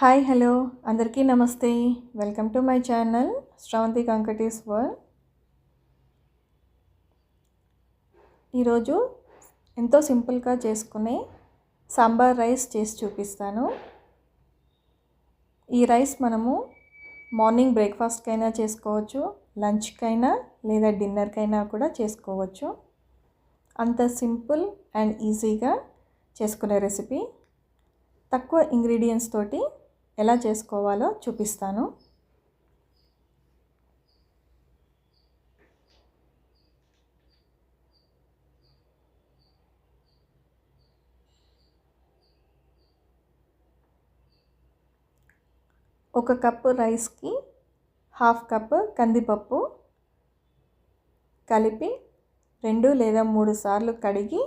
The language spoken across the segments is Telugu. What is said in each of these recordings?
Hi hello. అందరికీ నమస్తే. Welcome to my channel Sravanthi కంకటీస్ world. ఈరోజు ఎంతో సింపుల్గా చేసుకునే సాంబార్ రైస్ చేసి చూపిస్తాను. ఈ రైస్ మనము మార్నింగ్ బ్రేక్ఫాస్ట్కైనా చేసుకోవచ్చు లంచ్కైనా లేదా డిన్నర్కైనా కూడా చేసుకోవచ్చు. అంత సింపుల్ అండ్ ఈజీగా చేసుకునే రెసిపీ. తక్కువ ఇంగ్రీడియంట్స్ తోటి ఎలా చేసుకోవాలో చూపిస్తాను. ఒక కప్పు రైస్కి హాఫ్ కప్పు కందిపప్పు కలిపి రెండు లేదా మూడు సార్లు కడిగి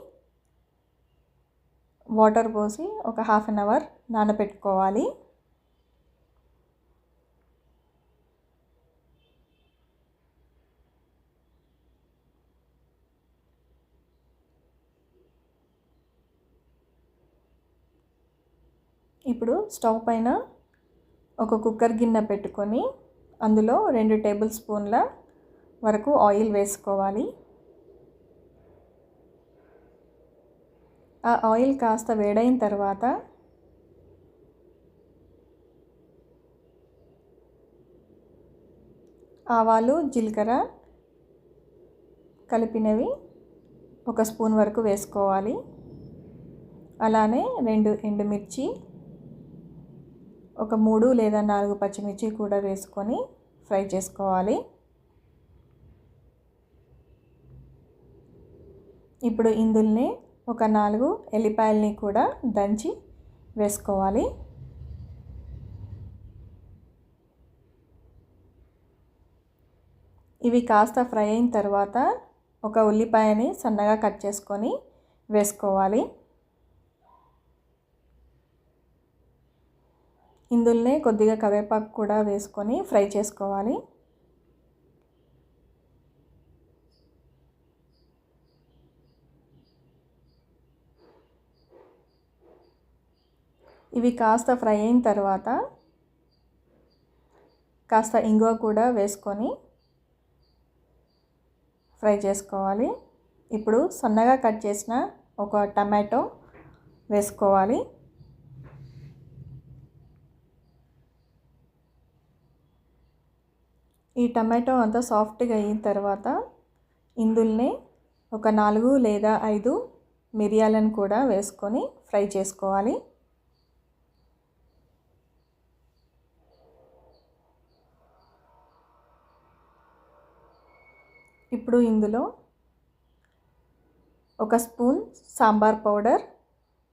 వాటర్ పోసి ఒక హాఫ్ అన్ అవర్ నానబెట్టుకోవాలి. ఇప్పుడు స్టవ్ పైన ఒక కుక్కర్ గిన్నె పెట్టుకొని అందులో రెండు టేబుల్ స్పూన్ల వరకు ఆయిల్ వేసుకోవాలి. ఆ ఆయిల్ కాస్త వేడైన తర్వాత ఆవాలు జీలకర్ర కలిపినవి ఒక స్పూన్ వరకు వేసుకోవాలి. అలానే రెండు ఎండుమిర్చి ఒక మూడు లేదా నాలుగు పచ్చిమిర్చి కూడా వేసుకొని ఫ్రై చేసుకోవాలి. ఇప్పుడు ఇందుల్ని ఒక నాలుగు ఎల్లిపాయల్ని కూడా దంచి వేసుకోవాలి. ఇవి కాస్త ఫ్రై అయిన తర్వాత ఒక ఉల్లిపాయని సన్నగా కట్ చేసుకొని వేసుకోవాలి. ఇందులోనే కొద్దిగా కరివేపాకు కూడా వేసుకొని ఫ్రై చేసుకోవాలి. ఇవి కాస్త ఫ్రై అయిన తర్వాత కాస్త ఇంగువ కూడా వేసుకొని ఫ్రై చేసుకోవాలి. ఇప్పుడు సన్నగా కట్ చేసిన ఒక టమాటో వేసుకోవాలి. ఈ టమాటో అంతా సాఫ్ట్గా అయిన తర్వాత ఇందులోనే ఒక నాలుగు లేదా ఐదు మిరియాలను కూడా వేసుకొని ఫ్రై చేసుకోవాలి. ఇప్పుడు ఇందులో ఒక స్పూన్ సాంబార్ పౌడర్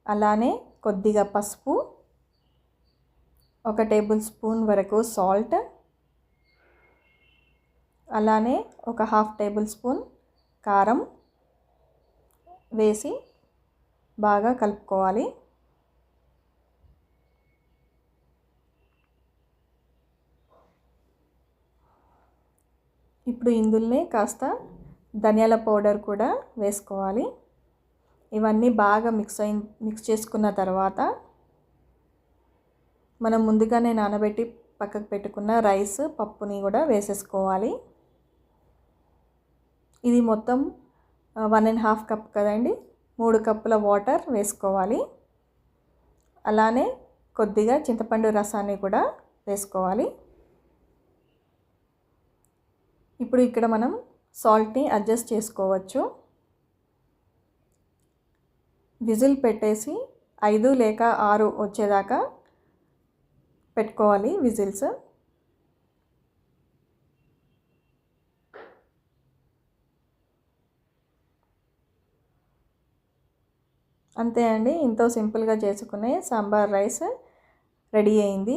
అలానే కొద్దిగా పసుపు ఒక టేబుల్ స్పూన్ వరకు సాల్ట్ అలానే ఒక హాఫ్ టేబుల్ స్పూన్ కారం వేసి బాగా కలుపుకోవాలి. ఇప్పుడు ఇందులోనే కాస్త ధనియాల పౌడర్ కూడా వేసుకోవాలి. ఇవన్నీ బాగా మిక్స్ అయి మిక్స్ చేసుకున్న తర్వాత మనం ముందుగానే నానబెట్టి పక్కకు పెట్టుకున్న రైస్ పప్పుని కూడా వేసేసుకోవాలి. ఇది మొత్తం వన్ అండ్ హాఫ్ కప్ కదండి. మూడు కప్పుల వాటర్ వేసుకోవాలి. అలానే కొద్దిగా చింతపండు రసాన్ని కూడా వేసుకోవాలి. ఇప్పుడు ఇక్కడ మనం సాల్ట్ని అడ్జస్ట్ చేసుకోవచ్చు. విజిల్ పెట్టేసి ఐదు లేక ఆరు వచ్చేదాకా పెట్టుకోవాలి విజిల్స్. అంతే అండి. ఎంతో సింపుల్గా చేసుకునే సాంబార్ రైస్ రెడీ అయింది.